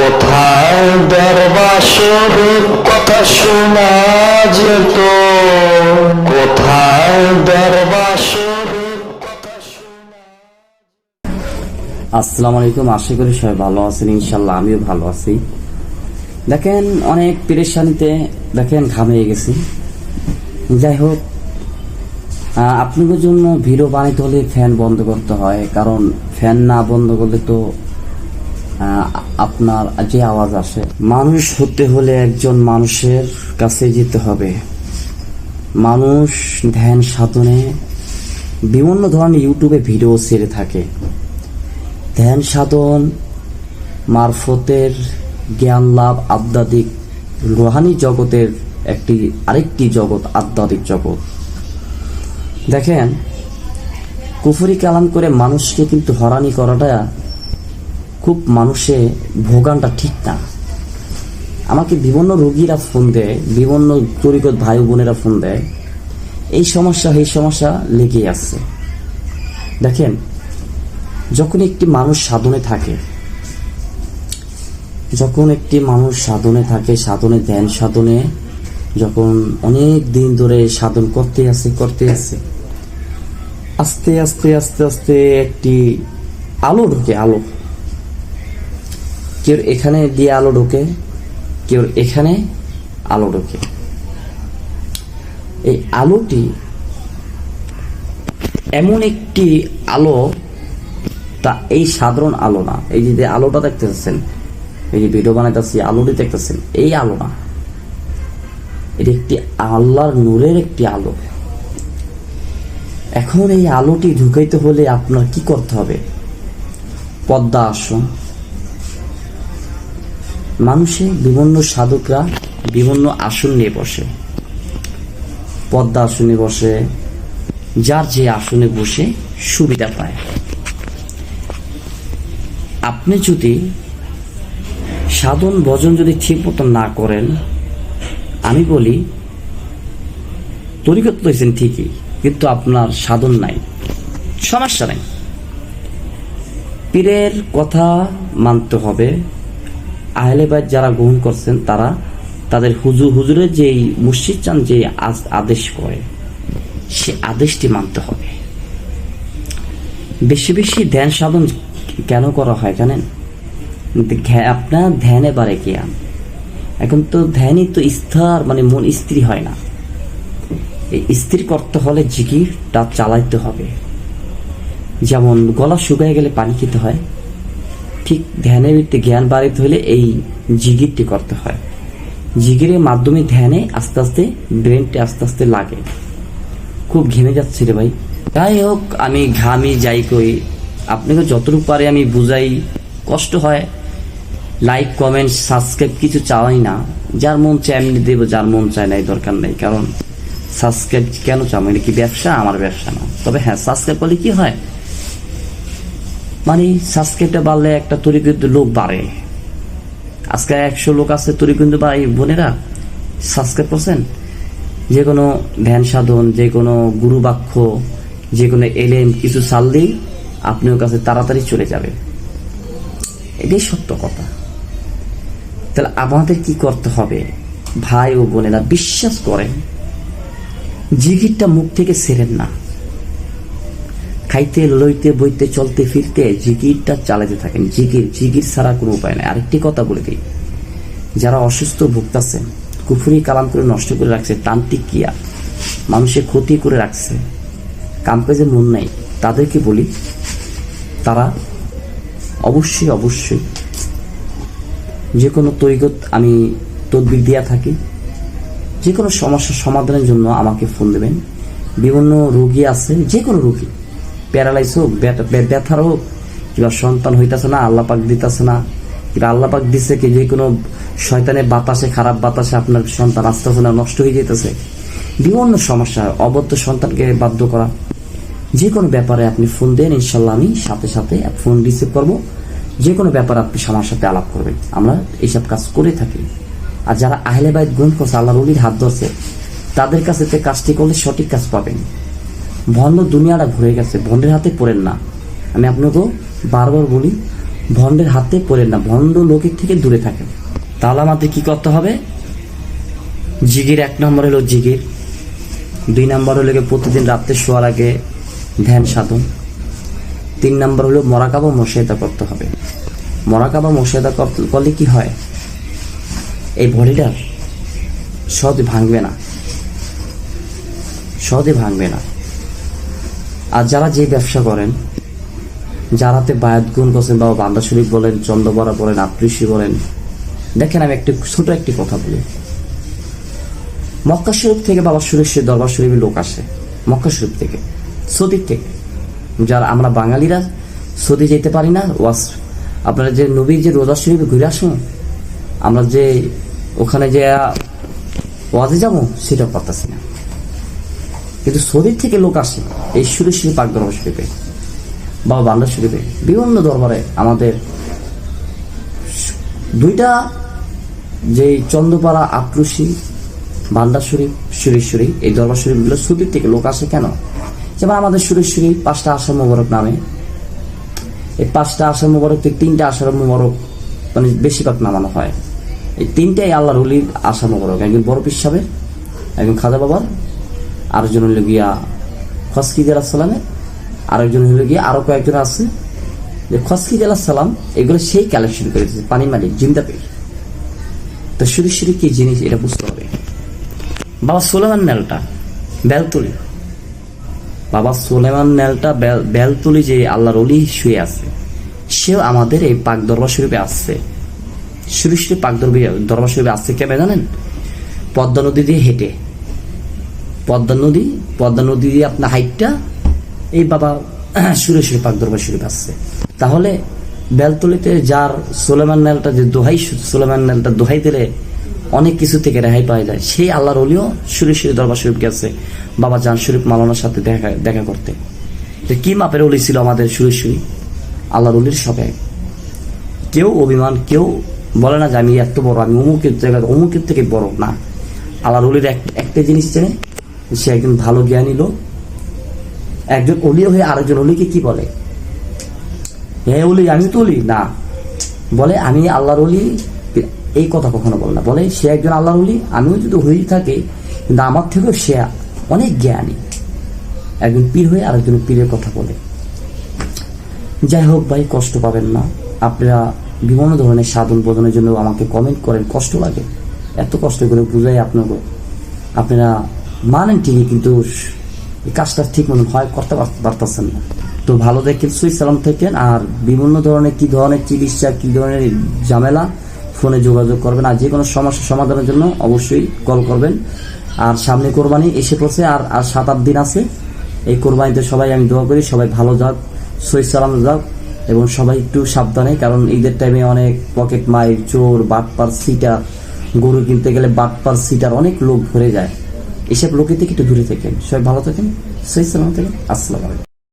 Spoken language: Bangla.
কোথায় দরবাসর কথা শোনা যেত? কোথায় দরবাসর আসসালামু আলাইকুম, আশা করি সবাই ভালো আছেন ইনশাল্লাহ আমিও ভালো আছি। দেখেন, অনেক পেরেশানিতে দেখেন ঘামিয়ে গেছি। যাই হোক আপনাদের জন্য ভিডিও বানাইতে হলে ফ্যান বন্ধ করতে হয়, কারণ ফ্যান না বন্ধ করলে তো আপনার যে আওয়াজ আসে, মানুষ হতে হলে একজন মানুষের কাছে যেতে হবে। মানুষ ধ্যান সাধনে বিভিন্ন ধরনের ইউটিউবে ভিডিও ছেড়ে থাকে। ধ্যান সাধন, মারফতের জ্ঞান লাভ, আধ্যাত্মিক রোহানি জগতের একটি আরেকটি জগৎ, আধ্যাত্মিক জগৎ। দেখেন, কুফরি কালাম করে মানুষকে কিন্তু হরানি করাটা খুব মানুষে ভোগানটা ঠিক না। আমাকে বিভিন্ন রোগীরা ফোন দেয়, বিভিন্ন তরিকত ভাই বোনেরা ফোন দেয়। এই সমস্যা এই সমস্যা লেগেই আছে। দেখেন, যখন একটি মানুষ সাধনে থাকে, যখন একটি মানুষ সাধনে থাকে, সাধনে ধ্যান সাধনে, যখন অনেক দিন ধরে সাধন করতে আছে করতে আছে, আস্তে আস্তে আস্তে আস্তে একটি আলো ঢোকে, আলো। কেউ এখানে দিয়ে আলো ঢোকে, কেউ এখানে আলো ঢোকে। এই আলোটি এমন একটি আলো, তা এই সাধারণ আলো না। এই যে আলোটা দেখতেছেন, এই যে ভিডিও বানাইতেছি আলোটি দেখতেছেন, এই আলো না। এটি একটি আল্লাহর নূরের একটি আলো। এখন এই আলোটি ঢুকাইতে হলে আপনার কি করতে হবে? পদ্মা আসন। মানুষে বিভিন্ন সাধকরা বিভিন্ন আসন নিয়ে বসে। পদ্মা আসনে বসে, যার যে আসনে বসে সুবিধা পায়। আপনি যদি সাধন ভজন যদি ঠিক মতো না করেন, আমি বলি, তরিকত লইছেন ঠিকই, কিন্তু আপনার সাধন নাই, সমস্যা নাই। পীরের কথা মানতে হবে আহলেবাদ যারা গ্রহণ করছেন, তারা তাদের হুজুর হুজুরের যেই মুর্শিদ চান যে আদেশ করে, সে আদেশটি মানতে হবে। বেশি বেশি ধ্যান সাধন কেন করা হয় জানেন? আপনার ধ্যানে বাড়ে জ্ঞান। এখন তো ধ্যানই তো স্থির মানে মন স্থির হয় না। এই স্থির করতে হলে জিকিরটা চালাইতে হবে। যেমন গলা শুকায় গেলে পানি খেতে হয় ঠিক ধ্যানের ভিত্তি জ্ঞান বাড়িতে হলে এই জিগিরটি করতে হয়। জিগিরের মাধ্যমে ধ্যানে আস্তে আস্তে ব্রেনটি আস্তে আস্তে লাগে। খুব ঘেমে যাচ্ছে রে ভাই। যাই হোক, আমি ঘামি যাই কই। আপনাকে যতটুকু পারে আমি বুঝাই। কষ্ট হয়। লাইক কমেন্ট সাবস্ক্রাইব কিছু চাওয়াই না। যার মন চায় এমনি দেবো, যার মন চায় না, এই দরকার নেই। কারণ সাবস্ক্রাইব কেন চাও এটা কি ব্যবসা? আমার ব্যবসা না। তবে হ্যাঁ সাবস্ক্রাইব করলে কি হয়? মানে সাবস্ক্রাইবটা বাড়লে একটা তরি কিন্তু লোক বাড়ে। আজকে একশো লোক আছে তরি কিন্তু ভাই বোনেরা সাবস্ক্রাইব করছেন? যে কোনো ধ্যান সাধন, যে কোনো গুরু বাক্য, যে কোনো এলেম, কিছু সাল দিই আপনার কাছে তাড়াতাড়ি চলে যাবে এটাই সত্য কথা। তাহলে আমাদের কি করতে হবে? ভাই ও বোনেরা বিশ্বাস করেন জিগিরটা মুখ থেকে সেরেন না। খাইতে, লইতে, বইতে, চলতে, ফিরতে জিগিরটা চালাতে থাকেন। জিগির জিগির ছাড়া কোনো উপায় নাই। আরেকটি কথা বলে দিই। যারা অসুস্থ ভুগতাছেন কুফুরি কালাম করে নষ্ট করে রাখছে তান্ত্রিক কিয়া মানুষের ক্ষতি করে রাখছে। কাম কাজে মন নাই, তাদেরকে বলি, তারা অবশ্যই অবশ্যই যে কোনো তৈগত আমি তদবির দিয়া থাকি। যে কোনো সমস্যার সমাধানের জন্য আমাকে ফোন দেবেন। বিভিন্ন রোগী আছে, যে কোনো রোগী। প্যারালাইজ হোক, ব্যথা- ব্যা- ব্যথার হোক, কিংবা সন্তান হইতাছে না, আল্লাপাক দিতেছে না, কিংবা আল্লাপাক দিছে কি যে কোনো শয়তানের বাতাসে, খারাপ বাতাসে আপনার সন্তান আস্তে আস্তে না, নষ্ট হয়ে যেতেছে বিভিন্ন সমস্যা অবদ্ধ সন্তানকে বাধ্য করা। যে কোনো ব্যাপারে আপনি ফোন দেন ইনশাল্লাহ আমি সাথে সাথে ফোন রিসিভ করব। যে কোনো ব্যাপারে আপনি আমার সাথে আলাপ করবেন। আমরা এইসব কাজ করে থাকি। আর যারা আহলে বাইত গ্রহণ করছে আল্লাহ রলির হাত ধরছে, তাদের কাছে কাজটি করলে সঠিক কাজ পাবেন। ভণ্ড দুনিয়াটা ঘুরে গেছে, ভণ্ডের হাতে পড়েন না। আমি আপনাকেও বারবার বলি, ভণ্ডের হাতে পড়েন না, ভণ্ড লোকের থেকে দূরে থাকেন। তাহলে আমাদের কি করতে হবে? জিগির এক নম্বর হলো জিগির, দুই নম্বর হলো গিয়ে প্রতিদিন রাত্রে শোয়ার আগে ধ্যান সাধন, তিন নম্বর হলো মরাকাবা মশাইদা করতে হবে। মরাকাবা করতে- করলে কি হয়? এই বডিটার সহজে ভাঙবে না। সহজে ভাঙবে না। আর যারা যে ব্যবসা করেন যারাতে বায়াত গুণ করছেন, বাবা বান্দা শরীফ বলেন, চন্দ্রবরা বলেন আপ্রিসি বলেন, দেখেন আমি একটি ছোট একটি কথা বলি। মক্কা শরীফ থেকে বাবা সুরেশের দরবার শরীফের লোক আসে, মক্কা শরীফ থেকে সৌদির থেকে। যারা আমরা বাঙালিরা, সৌদি যেতে পারি না, ওয়াস, আপনারা যে নবীর যে রোজা শরীফে ঘুরে আসুন, আমরা যে ওখানে যে ওয়াজে যাব সেটা পারতেছি না। কিন্তু সৌদির থেকে লোক আসে, এই সুরেশ্বরী পাক দরবার শরীফে বা বান্দা শরীফে বিভিন্ন দরবারে আমাদের দুইটা যে চন্দ্রপাড়া আক্রোশী, বান্দা শরীফ সুরেশ্বরী এই দরবার শরীফগুলো সুদীর থেকে লোক আসে কেন? যেমন আমাদের সুরেশ্বরী পাঁচটা আসার মোবারক নামে। এই পাঁচটা আসার মোবারক থেকে তিনটা আসার মোবারক মানে বেশিরভাগ নামানো হয়। এই তিনটাই আল্লাহর অলির আশা মোবারক। একজন বড় পিসাবের একজন খাজা বাবার আরেকজন হলো গিয়া খসকি জেলা সালামের আরেকজন হলো গিয়া আরও কয়েকজন আছে যে খসকি জেলা সালাম, এগুলো সেই কালেকশন করেছে, পানি মালিক জিন্দা পেয়ে তো শুধু শুধু কি জিনিস এটা বুঝতে হবে? বাবা সোলেমান নেলটা, বেলতুলি। বাবা সোলেমান নেলটা বেল- বেলতুলি যে আল্লাহর অলি শুয়ে আছে, সেও আমাদের এই পাক দরবার শরীফে আসছে। শুরু শুরু পাক দরবার শরীফে আসছে কেমন জানেন? পদ্মা নদী দিয়ে হেঁটে। পদ্মা নদী পদ্মা নদী দিয়ে আপনার হাইটটা এই বাবা সুরে সুরে পাক দরবার শরীফ আসছে তাহলে বেলতলিতে যার সোলেমান নেলটা যে দোহাই, সোলেমান নেলটা দোহাই দিলে অনেক কিছু থেকে রেহাই পাওয়া যায়। সেই আল্লাহর অলিও সুরে সুরে দরবার শরীফ গেছে, বাবা জান শরীফ মালানোর সাথে দেখা দেখা করতে। কি মাপের অলি ছিল আমাদের সুরে সুরি? আল্লাহর অলির সবে কেউ অভিমান, কেউ বলে না যে আমি এত বড়, আমি অমুকের জায়গায়, অমুকের থেকে বড় না। আল্লাহর অলির এক- একটা জিনিস চেনে সে একজন ভালো জ্ঞানী লোক। একজন অলি হয়ে আরেকজন অলিকে কি বলে? হ্যাঁ অলি, আমি তো অলি? না। বলে, আমি আল্লাহর অলি। এই কথা কখনো বলে না। বলে, সে একজন আল্লাহর অলি, আমিও যদি হয়েই থাকি, কিন্তু আমার থেকেও সে অনেক জ্ঞানী। একজন পীর হয়ে আরেকজন পীরের কথা বলে। যাই হোক ভাই, কষ্ট পাবেন না। আপনারা বিভিন্ন ধরনের সাধন বোধনের জন্য আমাকে কমেন্ট করেন। কষ্ট লাগে। এত কষ্ট করে বুঝাই আপনাকে। আপনারা মানেন ঠিকই কিন্তু এই কাজটা ঠিক মনে হয়, করতে পার- পারতেছেন না। তো ভালো দেখেন সুই সালাম থাকেন, আর বিভিন্ন ধরনের কি ধরনের চিকিৎসা, কি ধরনের ঝামেলা, ফোনে যোগাযোগ করবেন, আর যে কোনো সমস্যা সমাধানের জন্য অবশ্যই কল করবেন। আর সামনে কোরবানি এসে পড়ছে, আর আর সাত, আট দিন আছে। এই কোরবানিতে সবাই আমি দোয়া করি, সবাই ভালো যাক সই সালাম যাক, এবং সবাই একটু সাবধানে, কারণ ঈদের টাইমে অনেক পকেট মাইর, চোর, বাটপার সিটার গরু কিনতে গেলে বাটপার সিটার অনেক লোক ভরে যায়। এসব লোকের থেকে একটু দূরে থাকেন। সবাই ভালো থাকেন। সহি সালাম থাকেন আসসালাম আলাইকুম।